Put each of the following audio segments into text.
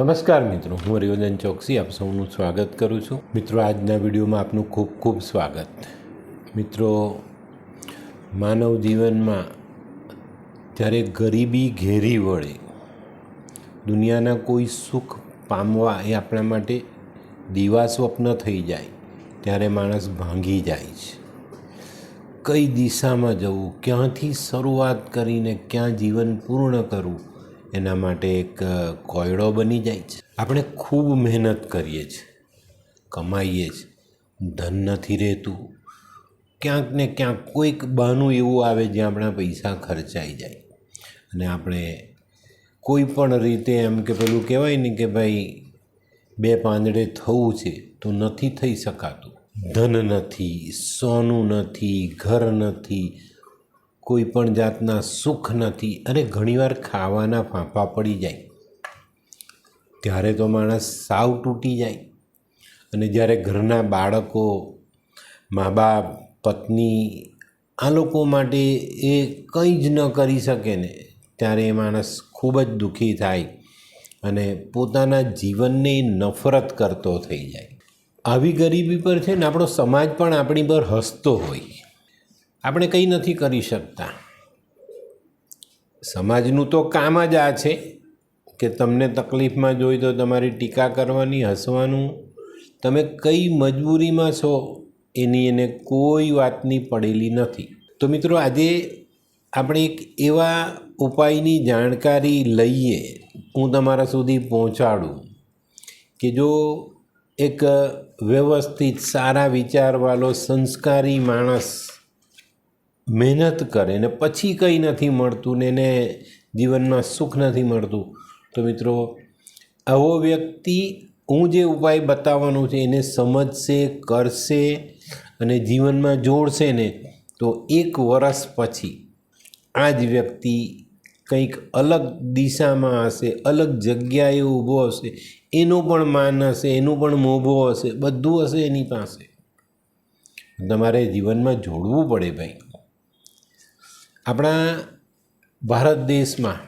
નમસ્કાર મિત્રો, હું હરિવર્ધન ચોકસી, આપ સૌનું સ્વાગત કરું છું. મિત્રો, આજના વિડીયોમાં આપનું ખૂબ ખૂબ સ્વાગત. મિત્રો, માનવ જીવનમાં જ્યારે ગરીબી ઘેરી વળે, દુનિયાના કોઈ સુખ પામવા એ આપણા માટે દીવા સ્વપ્ન થઈ જાય, ત્યારે માણસ ભાંગી જાય છે. કઈ દિશામાં જવું, ક્યાંથી શરૂઆત કરીને ક્યાં જીવન પૂર્ણ કરવું એના માટે એક કોયડો બની જાય છે. આપણે ખૂબ મહેનત કરીએ છીએ, કમાઈએ છીએ, ધન નથી રહેતું. ક્યાંક ને ક્યાંક કોઈક બહાનું એવું આવે જ્યાં આપણા પૈસા ખર્ચાઈ જાય. અને આપણે કોઈ પણ રીતે એમ કે પેલું કહેવાય ને કે ભાઈ, બે પાંદડે થવું છે તો નથી થઈ શકાતું. ધન નથી, સોનું નથી, ઘર નથી કોઈ પણ જાતના સુખ નથી અને ઘણીવાર ખાવાના ફાંફા પડી જાય. ત્યારે તો માણસ સાવ તૂટી જાય. અને જ્યારે ઘરના બાળકો, મા બાપ, પત્ની આ લોકો માટે એ કંઈ જ ન કરી શકે ને, ત્યારે એ માણસ ખૂબ જ દુઃખી થાય અને પોતાના જીવનને નફરત કરતો થઈ જાય. આવી ગરીબી પર છે ને, આપણો સમાજ પણ આપણી પર હસતો હોય. આપણે કંઈ નથી કરી શકતા. સમાજનું તો કામ જ આ છે કે તમને તકલીફમાં જોઈ તો તમારી ટીકા કરવાની, હસવાનું, તમે કઈ મજબૂરીમાં છો એની એને કોઈ વાતની પડેલી નથી. તો મિત્રો આજે આપણે એક એવા ઉપાયની જાણકારી લઈએ, હું તમારા સુધી પહોંચાડું કે જો એક વ્યવસ્થિત સારા વિચારવાળો સંસ્કારી માણસ મહેનત કરે ને પછી કંઈ નથી મળતું ને એને જીવનમાં સુખ નથી મળતું. તો મિત્રો, આવો વ્યક્તિ હું જે ઉપાય બતાવવાનો છે એને સમજશે, કરશે અને જીવનમાં જોડશે ને, તો એક વર્ષ પછી આ જ વ્યક્તિ કંઈક અલગ દિશામાં હશે, અલગ જગ્યાએ ઊભો હશે, એનું પણ માન હશે, એનું પણ મોભો હશે, બધું હશે એની પાસે. તમારે જીવનમાં જોડવું પડે ભાઈ. આપણા ભારત દેશમાં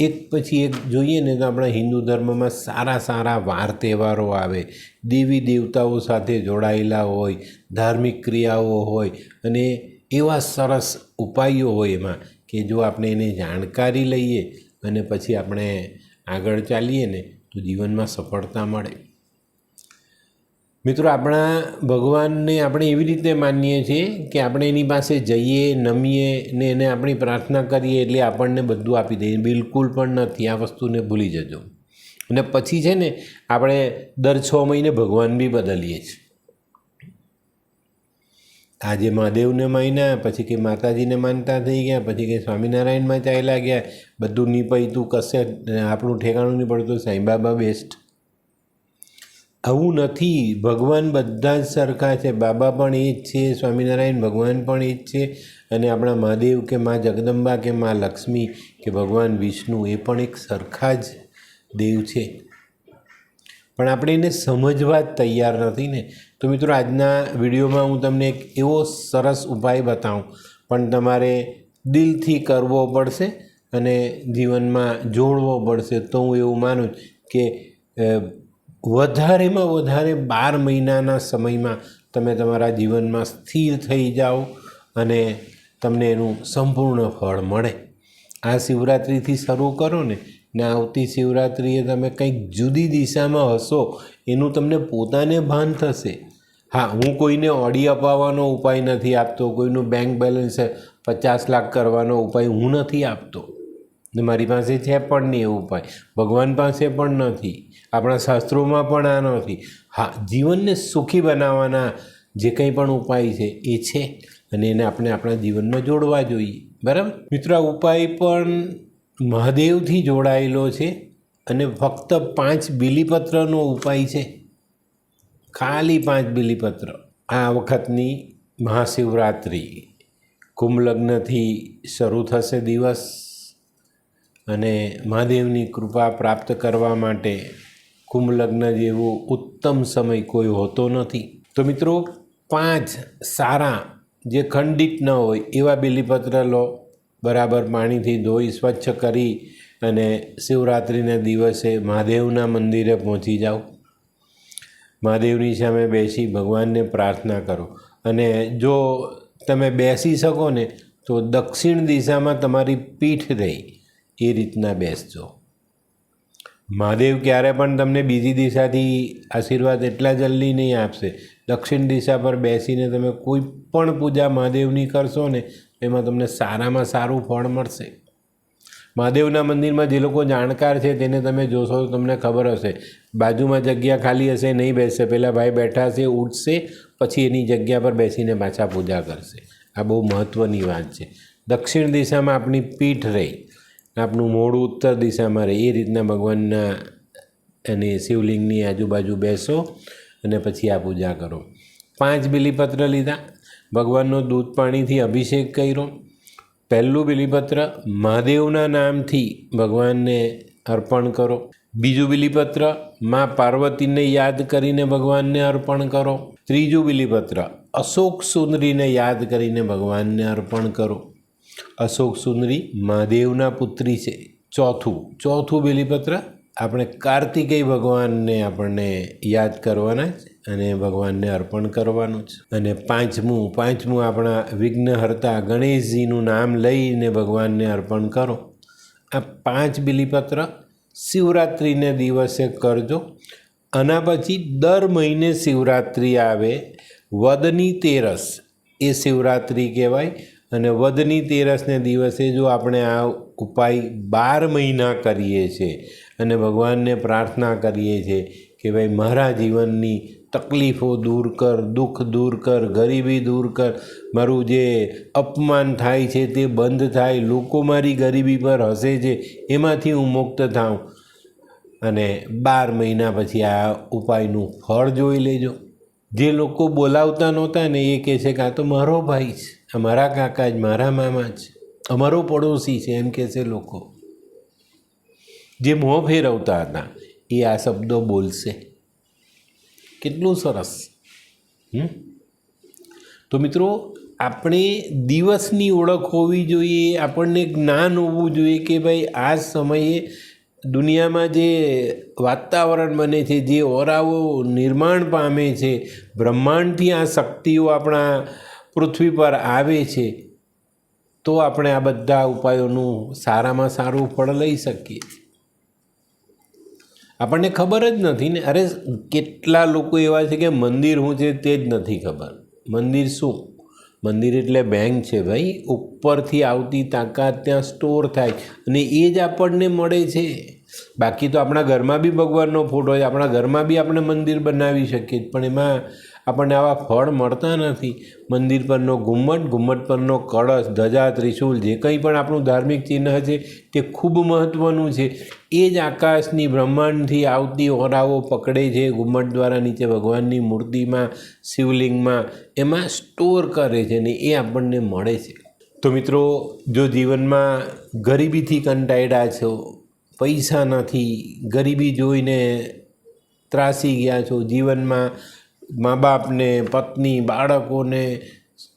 એક પછી એક જોઈએ ને તો આપણા હિન્દુ ધર્મમાં સારા સારા વાર તહેવારો આવે. દેવી દેવતાઓ સાથે જોડાયેલા હોય, ધાર્મિક ક્રિયાઓ હોય અને એવા સરસ ઉપાયો હોય એમાં કે જો આપણે એને જાણકારી લઈએ અને પછી આપણે આગળ ચાલીએ ને તો જીવનમાં સફળતા મળે. મિત્રો, આપણા ભગવાનને આપણે એવી રીતે માનીએ છીએ કે આપણે એની પાસે જઈએ, નમીએ ને એને આપણી પ્રાર્થના કરીએ એટલે આપણને બધું આપી દઈએ. બિલકુલ પણ નથી. આ વસ્તુને ભૂલી જજો. અને પછી છે ને, આપણે દર છ મહિને ભગવાન બી બદલીએ છીએ. આજે મહાદેવને માન્યા, પછી કે માતાજીને માનતા થઈ ગયા, પછી કે સ્વામિનારાયણમાં ચાલ્યા ગયા. બધું નહીં પૈતું કશે, આપણું ઠેકાણું નહીં પડતું. સાંઈબાબા બેસ્ટ આવું નથી. ભગવાન બધા જ સરખા છે. બાબા પણ એ જ છે, સ્વામિનારાયણ ભગવાન પણ એ જ છે અને આપણા મહાદેવ કે મા જગદંબા કે મા લક્ષ્મી કે ભગવાન વિષ્ણુ એ પણ એક સરખા જ દેવ છે. પણ આપણે એને સમજવા જ તૈયાર નથી ને. તો મિત્રો, આજના વિડીયોમાં હું તમને એક એવો સરસ ઉપાય બતાવું. પણ તમારે દિલથી કરવો પડશે અને જીવનમાં જોડવો પડશે. તો હું એવું માનું કે વધારેમાં વધારે બાર મહિનાના સમયમાં તમે તમારા જીવનમાં સ્થિર થઈ જાઓ અને તમને એનું સંપૂર્ણ ફળ મળે. આ શિવરાત્રિથી શરૂ કરો ને ને આવતી શિવરાત્રિએ તમે કંઈક જુદી દિશામાં હશો, એનું તમને પોતાને ભાન થશે. હા, હું કોઈને ઓડી અપાવવાનો ઉપાય નથી આપતો, કોઈનું બેંક બેલેન્સ પચાસ લાખ કરવાનો ઉપાય હું નથી આપતો. ને મારી પાસે છે પણ નહીં એવું ઉપાય ભગવાન પાસે પણ નથી. આપણા શાસ્ત્રોમાં પણ આ નથી. હા, જીવનને સુખી બનાવવાના જે કંઈ પણ ઉપાય છે એ છે અને એને આપણે આપણા જીવનમાં જોડવા જોઈએ. બરાબર? મિત્રો ઉપાય પણ મહાદેવથી જોડાયેલો છે અને ફક્ત પાંચ બિલીપત્રનો ઉપાય છે. ખાલી પાંચ બિલીપત્ર. આ વખતની મહાશિવરાત્રિ. કુંભ લગ્નથી શરૂ થશે દિવસ. અને મહાદેવની કૃપા પ્રાપ્ત કરવા માટે કુંભ લગ્ન જેવો ઉત્તમ સમય કોઈ હોતો નથી. તો મિત્રો, પાંચ સારા જે ખંડિત ન હોય એવા બિલીપત્ર લો, બરાબર પાણીથી ધોઈ, સ્વચ્છ કરી અને શિવરાત્રિના દિવસે મહાદેવના મંદિરે પહોંચી જાઓ. મહાદેવની સામે બેસી ભગવાનને પ્રાર્થના કરો. અને જો તમે બેસી શકો ને, તો દક્ષિણ દિશામાં તમારી પીઠ રહી. એ રીતના બેસજો. મહાદેવ ક્યારે પણ તમને બીજી દિશાથી આશીર્વાદ એટલા જલ્દી નહીં આપશે. દક્ષિણ દિશા પર બેસીને તમે કોઈ પણ પૂજા મહાદેવની કરશો ને, એમાં તમને સારામાં સારું ફળ મળશે. મહાદેવના મંદિરમાં જે લોકો જાણકાર છે તેને તમે જોશો તો તમને ખબર હશે. બાજુમાં જગ્યા ખાલી હશે, નહીં બેસશે. પહેલાં ભાઈ બેઠા હશે, ઉઠશે, પછી એની જગ્યા પર બેસીને પાછા પૂજા કરશે. આ બહુ મહત્ત્વની વાત છે. દક્ષિણ દિશામાં આપણી પીઠ રહી. આપણું મોડું ઉત્તર દિશામાં રહે એ રીતના ભગવાનના અને શિવલિંગની આજુબાજુ બેસો અને પછી આ પૂજા કરો. પાંચ બિલીપત્ર લીધા. ભગવાનનો દૂધ પાણીથી અભિષેક કર્યો. પહેલું બિલીપત્ર મહાદેવના નામથી ભગવાનને અર્પણ કરો. બીજું બિલીપત્ર મા પાર્વતીને યાદ કરીને ભગવાનને અર્પણ કરો. ત્રીજું બિલીપત્ર અશોક સુંદરીને યાદ કરીને ભગવાનને અર્પણ કરો. અશોક સુંદરી મહાદેવના પુત્રી છે. ચોથું. ચોથું બિલીપત્ર આપણે કાર્તિકેય ભગવાનને આપણને યાદ કરવાના જ અને ભગવાનને અર્પણ કરવાનું જ. અને પાંચમું પાંચમું આપણા વિઘ્નહર્તા ગણેશજીનું નામ લઈને ભગવાનને અર્પણ કરો. આ પાંચ બિલીપત્ર શિવરાત્રિને દિવસે કરજો. આના પછી દર મહિને શિવરાત્રિ આવે. વદની તેરસ એ શિવરાત્રિ કહેવાય. અને વધની તેરસને દિવસે જો આપણે આ ઉપાય બાર મહિના કરીએ છીએ અને ભગવાનને પ્રાર્થના કરીએ છીએ કે ભાઈ મારા જીવનની તકલીફો દૂર કર, દુઃખ દૂર કર, ગરીબી દૂર કર, મારું જે અપમાન થાય છે તે બંધ થાય, લોકો મારી ગરીબી પર હસે છે, એમાંથી હું મુક્ત થાઉં. અને બાર મહિના પછી આ ઉપાયનું ફળ જોઈ લેજો. જે લોકો બોલાવતા નહોતા ને એ કહે છે કે તો મારો ભાઈ છે. આ મારા કાકા જ, મારા મામા જ, અમારો પડોશી છે એમ કહે છે લોકો. જે મોં ફેરવતા હતા, એ આ શબ્દો બોલશે. કેટલું સરસ. હમ? તો મિત્રો, આપણે દિવસની ઓળખ હોવી જોઈએ, આપણને જ્ઞાન હોવું જોઈએ કે ભાઈ, આ સમયે દુનિયામાં જે વાતાવરણ બને છે, જે ઓરાઓ નિર્માણ પામે છે, બ્રહ્માંડથી આ શક્તિઓ આપણા પૃથ્વી પર આવે છે, તો આપણે આ બધા ઉપાયોનું સારામાં સારું ફળ લઈ શકીએ. આપણને ખબર જ નથી ને. અરે, કેટલા લોકો એવા છે કે મંદિર શું છે તે જ નથી ખબર. મંદિર શું? મંદિર એટલે બેંક છે ભાઈ. ઉપરથી આવતી તાકાત ત્યાં સ્ટોર થાય અને એ જ આપણને મળે છે. બાકી તો આપણા ઘરમાં બી ભગવાનનો ફોટો હોય, આપણા ઘરમાં બી આપણે મંદિર બનાવી શકીએ પણ એમાં આપણને આવા ફળ મળતા નથી. મંદિર પરનો ઘુમ્મટ ઘુમ્મટ પરનો કળશ, ધજા, ત્રિશુલ, જે કંઈ પણ આપણું ધાર્મિક ચિહ્ન છે, તે ખૂબ મહત્ત્વનું છે. એ જ આકાશની બ્રહ્માંડથી આવતી ઓરાઓ પકડે છે, ઘુમ્મટ દ્વારા નીચે ભગવાનની મૂર્તિમાં, શિવલિંગમાં, એમાં સ્ટોર કરે છે ને એ આપણને મળે છે. તો મિત્રો, જો જીવનમાં ગરીબીથી કંટાળ્યા છો, પૈસા નથી, ગરીબી જોઈને ત્રાસી ગયા છો, જીવનમાં મા બાપને પત્ની, બાળકોને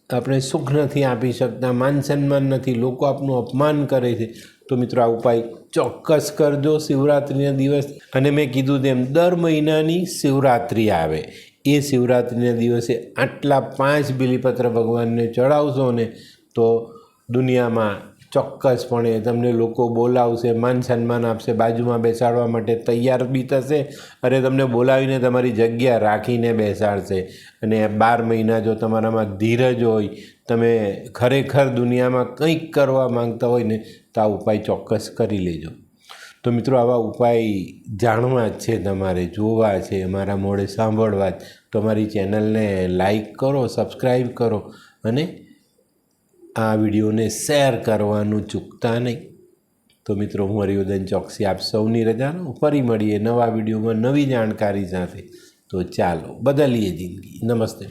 આપણે સુખ નથી આપી શકતા માન સન્માન નથી, લોકો આપનું અપમાન કરે છે. તો મિત્રો, આ ઉપાય ચોક્કસ કરજો શિવરાત્રિના દિવસ. અને મેં કીધું તેમ, દર મહિનાની શિવરાત્રિ આવે. એ શિવરાત્રિના દિવસે આટલા પાંચ બિલીપત્ર ભગવાનને ચડાવશો ને, તો દુનિયામાં ચોક્કસપણે તમને લોકો બોલાવશે, માન સન્માન આપશે, બાજુમાં બેસાડવા માટે તૈયાર બી થશે અને તમને બોલાવીને તમારી જગ્યા રાખીને બેસાડશે. અને બાર મહિના જો તમારામાં ધીરજ હોય, તમે ખરેખર દુનિયામાં કંઈક કરવા માંગતા હોય ને, તો આ ઉપાય ચોક્કસ કરી લેજો. તો મિત્રો, આવા ઉપાય જાણવા જ છે તમારે, જોવા છે, અમારા મોડે સાંભળવા જ તો અમારી ચેનલને લાઈક કરો, સબસ્ક્રાઈબ કરો અને આ વિડીયોને શેર કરવાનું ચૂકતા નહીં. તો મિત્રો, હું હરિવર્ધન ચોકસી આપ સૌની રજાનો ફરી મળીએ નવા વિડીયોમાં નવી જાણકારી સાથે. તો ચાલો, બદલીએ જિંદગી. નમસ્તે.